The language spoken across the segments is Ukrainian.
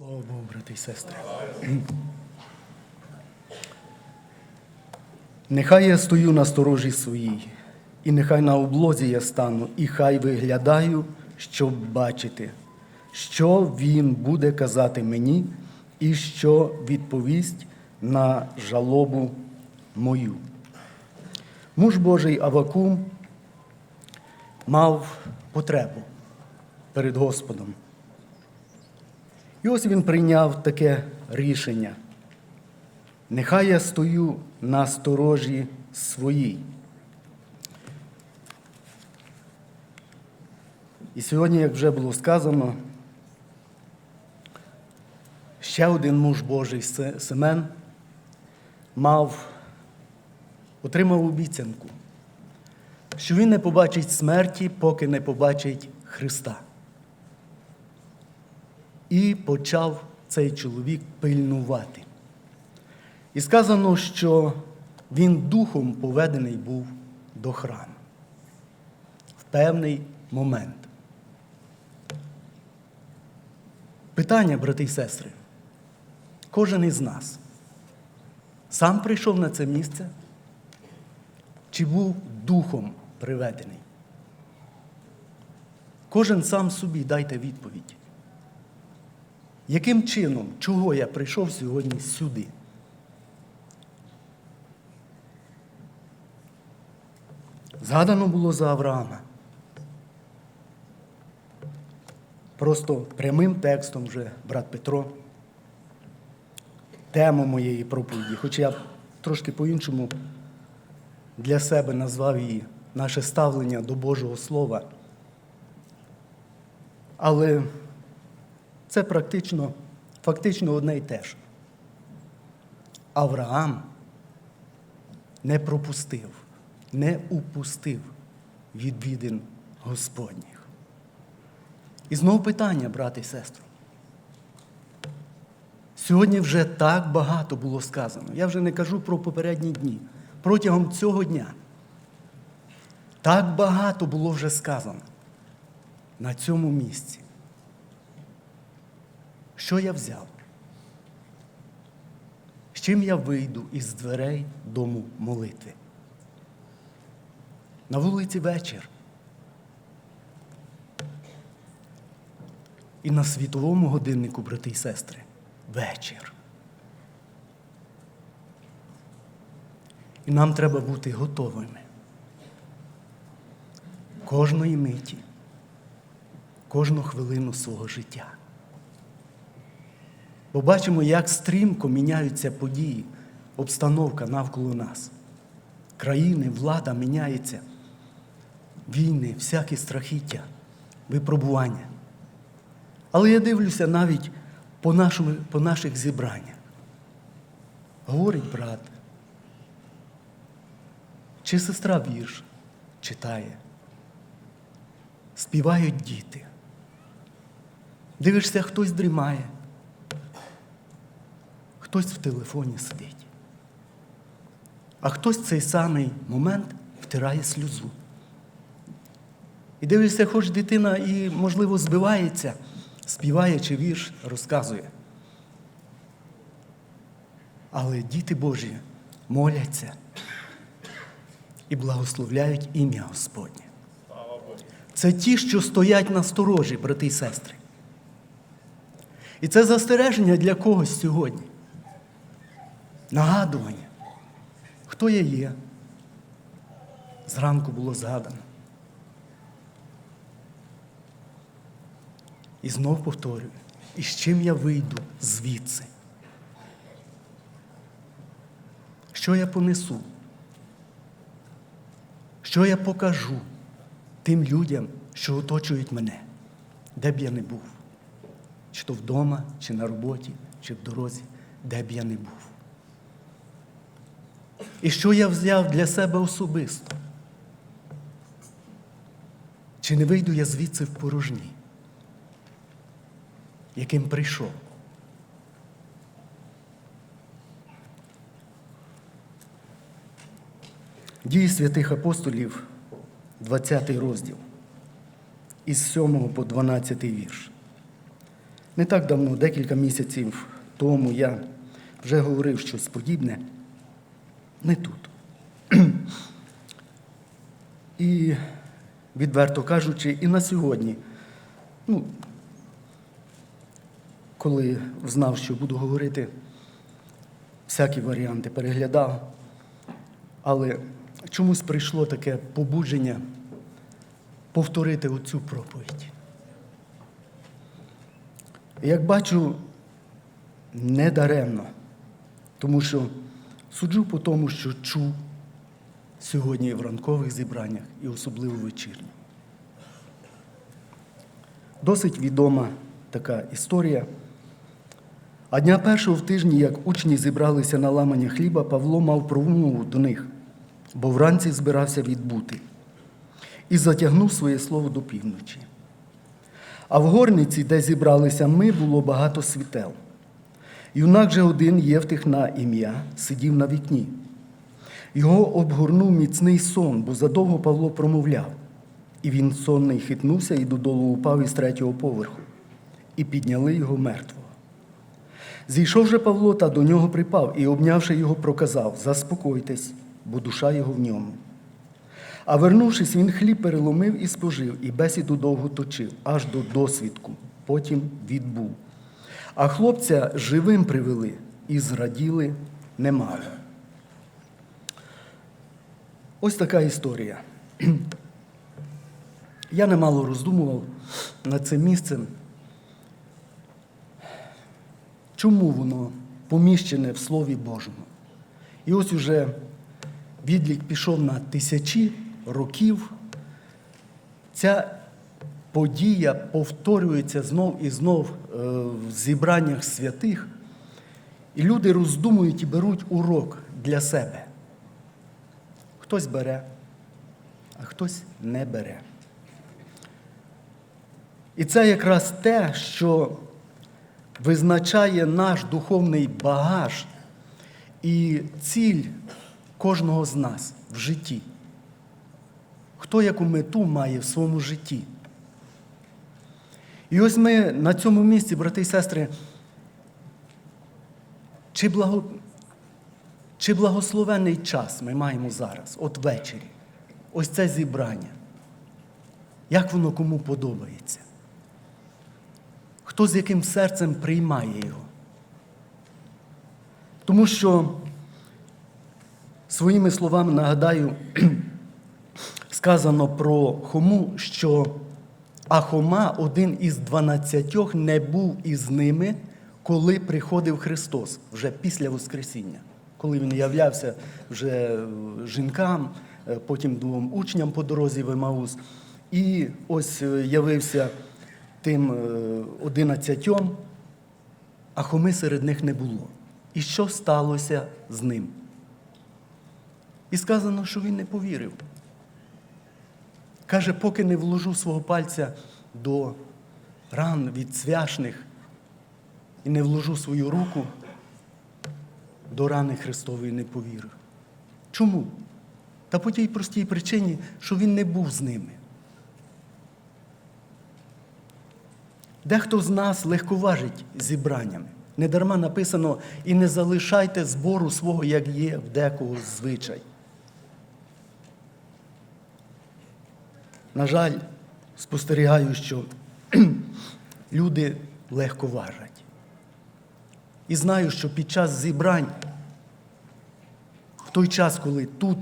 Слава Богу, брати і сестри. Нехай я стою на сторожі своїй, і нехай на облозі я стану, і хай виглядаю, щоб бачити, що він буде казати мені, і що відповість на жалобу мою. Муж Божий Авакум мав потребу перед Господом. І ось він прийняв таке рішення. Нехай я стою на сторожі своїй. І сьогодні, як вже було сказано, ще один муж Божий Семен мав, отримав обіцянку, що він не побачить смерті, поки не побачить Христа. І почав цей чоловік пильнувати. І сказано, що він духом поведений був до храму в певний момент. Питання, брати і сестри, кожен із нас сам прийшов на це місце, чи був духом приведений? Кожен сам собі дайте відповідь. Яким чином, чого я прийшов сьогодні сюди? Згадано було за Авраама. Просто прямим текстом вже брат Петро. Тему моєї проповіді, хоча я трошки по-іншому для себе назвав її наше ставлення до Божого Слова. Але це практично, фактично одне й те ж. Авраам не пропустив, не упустив відвідин Господніх. І знову питання, брати і сестри. Сьогодні вже так багато було сказано. Я вже не кажу про попередні дні. Протягом цього дня так багато було вже сказано на цьому місці. Що я взяв? З чим я вийду із дверей дому молитви? На вулиці вечір. І на світовому годиннику, брати і сестри, вечір. І нам треба бути готовими. Кожної миті, кожну хвилину свого життя. Бо бачимо, як стрімко міняються події, обстановка навколо нас. Країни, влада міняється, війни, всякі страхіття, випробування. Але я дивлюся навіть по, нашому, по наших зібраннях. Говорить брат, чи сестра вірш читає, співають діти. Дивишся, хтось дрімає, хтось в телефоні сидить. А хтось в цей самий момент втирає сльозу. І дивишся, хоч дитина і, можливо, збивається, співає чи вірш, розказує. Але діти Божі моляться і благословляють ім'я Господнє. Це ті, що стоять на сторожі, брати і сестри. І це застереження для когось сьогодні. Нагадування, хто я є. Зранку було згадано. І знов повторюю, і з чим я вийду звідси? Що я понесу? Що я покажу тим людям, що оточують мене, де б я не був? Чи то вдома, чи на роботі, чи в дорозі, де б я не був. І що я взяв для себе особисто? Чи не вийду я звідси в порожні, яким прийшов? Дії святих апостолів, 20 розділ, із 7 по 12 вірш. Не так давно, декілька місяців тому, я вже говорив щось подібне. Не тут. І, відверто кажучи, і на сьогодні, ну, коли знав, що буду говорити, всякі варіанти переглядав, але чомусь прийшло таке побудження повторити оцю проповідь. Як бачу, не даремно, тому що суджу по тому, що чув сьогодні в ранкових зібраннях і особливо вечірні. Досить відома така історія. А дня першого в тижні, як учні зібралися на ламання хліба, Павло мав промову до них, бо вранці збирався відбути, і затягнув своє слово до півночі. А в горниці, де зібралися ми, було багато світел. Юнак же один Євтих на ім'я сидів на вікні. Його обгорнув міцний сон, бо задовго Павло промовляв. І він сонний хитнувся і додолу упав із третього поверху, і підняли його мертвого. Зійшов же Павло та до нього припав і, обнявши його, проказав Заспокойтесь, бо душа його в ньому. А вернувшись, він хліб переломив і спожив, і бесіду довго точив, аж до досвідку, потім відбув. А хлопця живим привели і зраділи немало. Ось така історія. Я немало роздумував над цим місцем. Чому воно поміщене в Слові Божому? І ось уже відлік пішов на тисячі років. Ця подія повторюється знов і знов е, в зібраннях святих, і люди роздумують і беруть урок для себе. Хтось бере, а хтось не бере. І це якраз те, що визначає наш духовний багаж і ціль кожного з нас в житті. Хто яку мету має в своєму житті. І ось ми на цьому місці, брати і сестри, чи, благо... чи благословений час ми маємо зараз, от ввечері, ось це зібрання. Як воно кому подобається? Хто з яким серцем приймає його? Тому що своїми словами нагадаю, сказано про Хому, що а Хома, один із дванадцятьох, не був із ними, коли приходив Христос вже після Воскресіння, коли Він являвся вже жінкам, е, потім двом учням по дорозі в Емаус. І ось е, явився тим е, одинадцятьом, а Хоми серед них не було. І що сталося з ним? І сказано, що він не повірив. Каже, поки не вложу свого пальця до ран від цвяшних і не вложу свою руку, до рани Христової не повірив. Чому? Та по тій простій причині, що він не був з ними. Дехто з нас легковажить зібраннями. Недарма написано і не залишайте збору свого, як є в декого звичай. На жаль, спостерігаю, що люди легко важать. І знаю, що під час зібрань, в той час, коли тут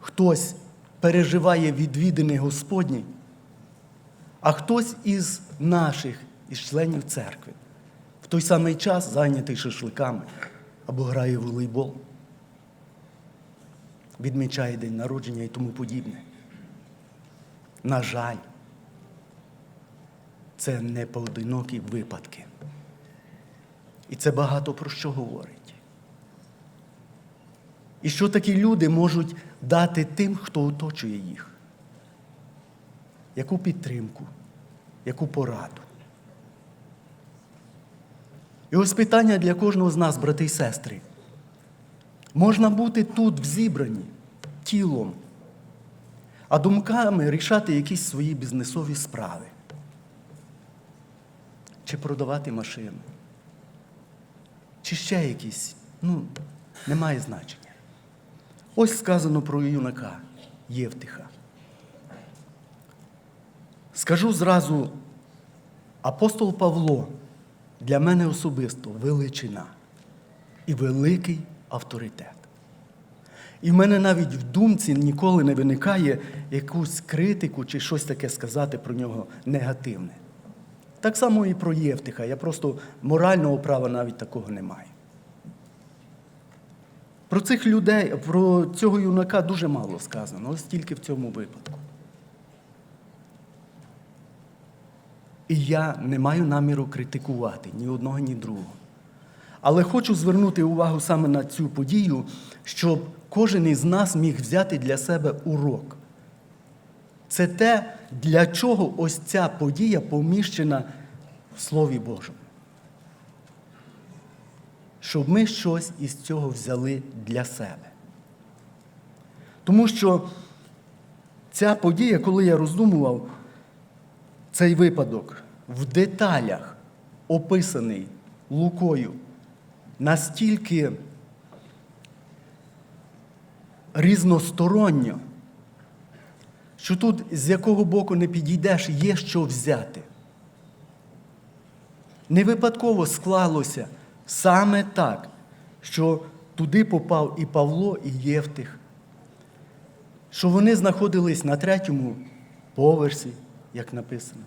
хтось переживає відвідини Господні, а хтось із наших, із членів церкви, в той самий час зайнятий шашликами або грає в волейбол, відмічає день народження і тому подібне. На жаль, це не поодинокі випадки. І це багато про що говорить. І що такі люди можуть дати тим, хто оточує їх? Яку підтримку, яку пораду? І ось питання для кожного з нас, брати і сестри. Можна бути тут в зібранні тілом, а думками рішати якісь свої бізнесові справи. чи продавати машину, чи ще якісь, ну, немає значення. Ось сказано про юнака Євтиха. Скажу зразу, апостол Павло для мене особисто величина і великий авторитет. І в мене навіть в думці ніколи не виникає якусь критику чи щось таке сказати про нього негативне. Так само і про Євтиха. Я просто морального права навіть такого не маю. Про цих людей, про цього юнака дуже мало сказано, ось тільки в цьому випадку. І я не маю наміру критикувати ні одного, ні другого. Але хочу звернути увагу саме на цю подію, щоб кожен із нас міг взяти для себе урок. Це те, для чого ось ця подія поміщена в Слові Божому. Щоб ми щось із цього взяли для себе. Тому що ця подія, коли я роздумував, цей випадок в деталях описаний Лукою настільки різносторонньо, що тут з якого боку не підійдеш, є що взяти. Не випадково склалося саме так, що туди попав і Павло, і Євтих, що вони знаходились на третьому поверсі, як написано.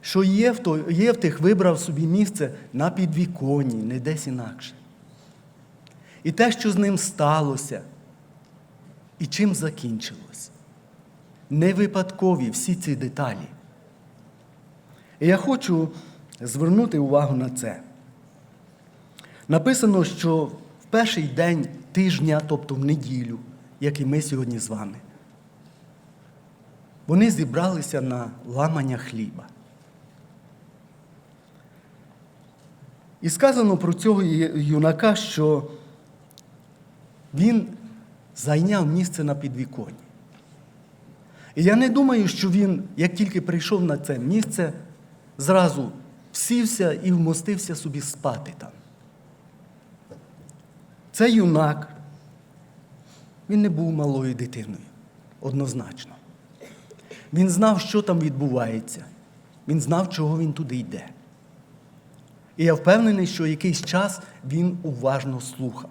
Що Євтих вибрав собі місце на підвіконні, не десь інакше. І те, що з ним сталося, і чим закінчилось. Не випадкові всі ці деталі. І я хочу звернути увагу на це. Написано, що в перший день тижня, тобто в неділю, як і ми сьогодні з вами, вони зібралися на ламання хліба. І сказано про цього юнака, що він зайняв місце на підвіконні. І я не думаю, що він, як тільки прийшов на це місце, зразу сівся і вмостився собі спати там. Це юнак, він не був малою дитиною, однозначно. Він знав, що там відбувається. Він знав, чого він туди йде. І я впевнений, що якийсь час він уважно слухав.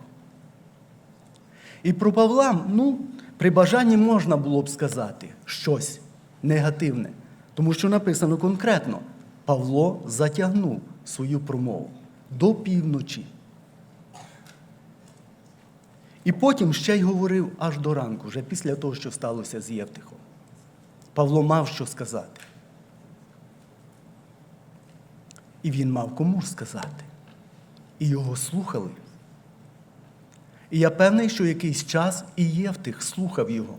І про Павла, ну, при бажанні можна було б сказати щось негативне, тому що написано конкретно: Павло затягнув свою промову до півночі. І потім ще й говорив аж до ранку, вже після того, що сталося з Євтихом. Павло мав що сказати. І він мав кому сказати. І його слухали. І я певний, що якийсь час і Євтих слухав його.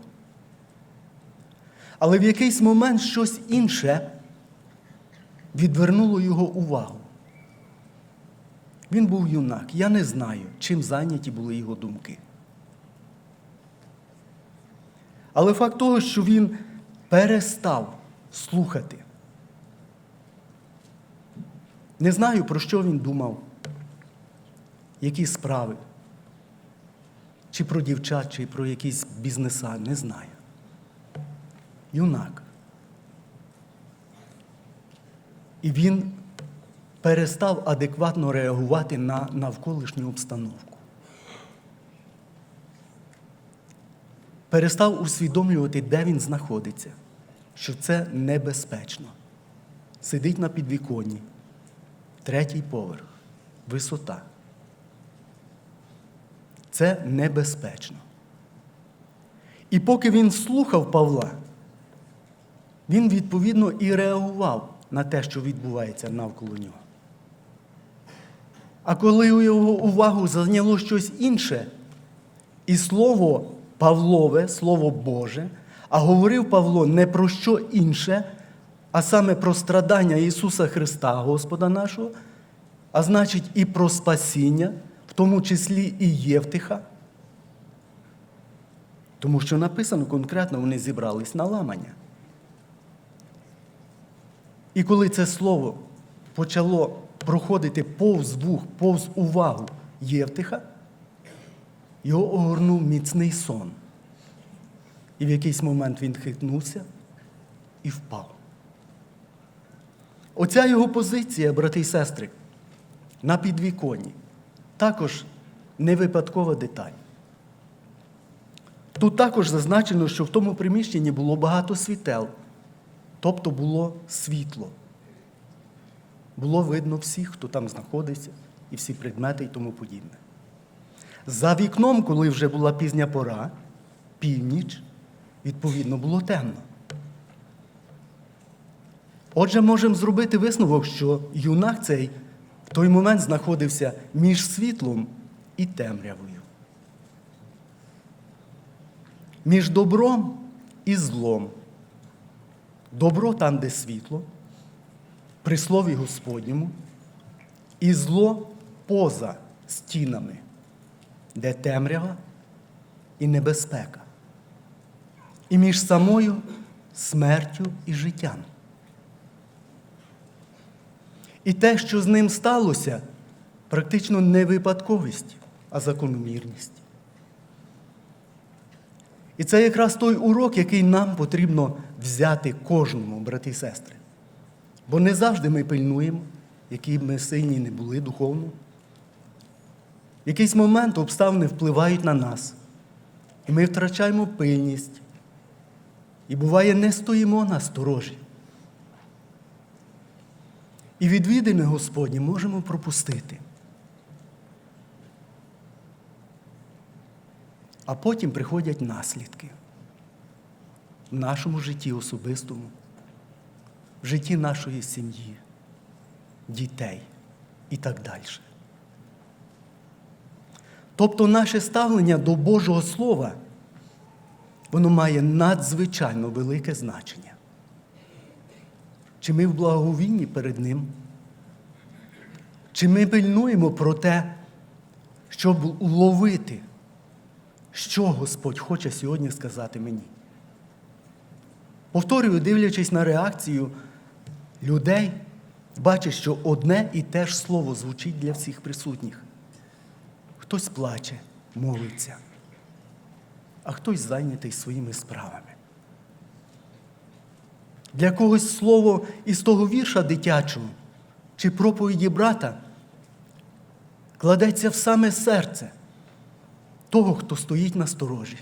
Але в якийсь момент щось інше відвернуло його увагу. Він був юнак. Я не знаю, чим зайняті були його думки. Але факт того, що він перестав слухати. Не знаю, про що він думав, які справи, чи про дівчат, чи про якісь бізнеса, не знаю. Юнак. І він перестав адекватно реагувати на навколишню обстановку. Перестав усвідомлювати, де він знаходиться, що це небезпечно. Сидить на підвіконні, третій поверх, висота. Це небезпечно. І поки він слухав Павла, він відповідно і реагував на те, що відбувається навколо нього. А коли у його увагу зайняло щось інше, і слово Павлове, слово Боже, а говорив Павло не про що інше, а саме про страдання Ісуса Христа, Господа нашого, а значить і про спасіння, тому числі і Євтиха. Тому що написано конкретно, вони зібрались на ламання. І коли це слово почало проходити повз вух, повз увагу Євтиха, його огорнув міцний сон. І в якийсь момент він хитнувся і впав. Оця його позиція, брати і сестри, на підвіконні, також не випадкова деталь. Тут також зазначено, що в тому приміщенні було багато світел, тобто було світло. Було видно всіх, хто там знаходиться, і всі предмети і тому подібне. За вікном, коли вже була пізня пора, північ, відповідно, було темно. Отже, можемо зробити висновок, що юнак цей в той момент знаходився між світлом і темрявою. Між добром і злом. Добро там, де світло, при слові Господньому, і зло поза стінами, де темрява і небезпека. І між самою смертю і життям. І те, що з ним сталося, практично не випадковість, а закономірність. І це якраз той урок, який нам потрібно взяти кожному, брати і сестри. Бо не завжди ми пильнуємо, які б ми сильні не були духовно. В якийсь момент обставини впливають на нас, і ми втрачаємо пильність. І буває, не стоїмо на сторожі. І відвідини Господні можемо пропустити. А потім приходять наслідки в нашому житті особистому, в житті нашої сім'ї, дітей і так далі. Тобто наше ставлення до Божого Слова, воно має надзвичайно велике значення. Чи ми в благовінні перед Ним? Чи ми пильнуємо про те, щоб уловити, що Господь хоче сьогодні сказати мені? Повторюю, дивлячись на реакцію людей, бачиш, що одне і те ж слово звучить для всіх присутніх. Хтось плаче, молиться, а хтось зайнятий своїми справами. Для когось слово із того вірша дитячого чи проповіді брата кладеться в саме серце того, хто стоїть на сторожі,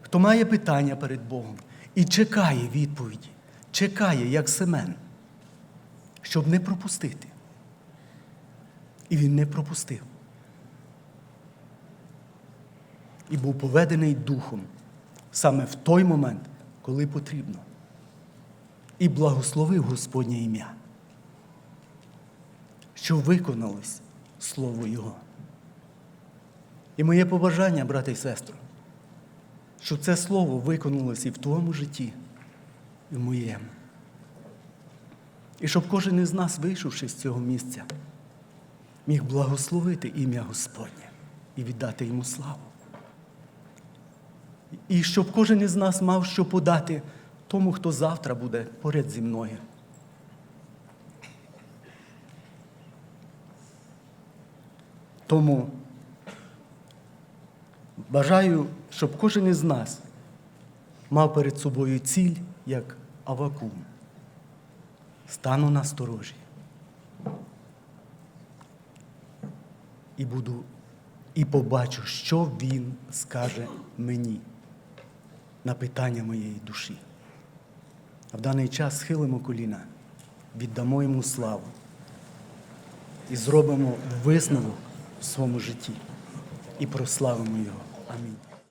хто має питання перед Богом і чекає відповіді, чекає, як Семен, щоб не пропустити. І він не пропустив. І був поведений духом саме в той момент, коли потрібно. І благословив Господнє ім'я, що виконалось Слово Його. І моє побажання, брати і сестри, щоб це слово виконалось і в твоєму житті, і в моєму. І щоб кожен із нас, вийшовши з цього місця, міг благословити ім'я Господнє і віддати йому славу. І щоб кожен із нас мав що подати тому, хто завтра буде поряд зі мною. Тому бажаю, щоб кожен із нас мав перед собою ціль, як Авакум. Стану на сторожі. І буду і побачу, що він скаже мені на питання моєї душі. А в даний час схилимо коліна, віддамо йому славу і зробимо висновок в своєму житті і прославимо його. Амінь.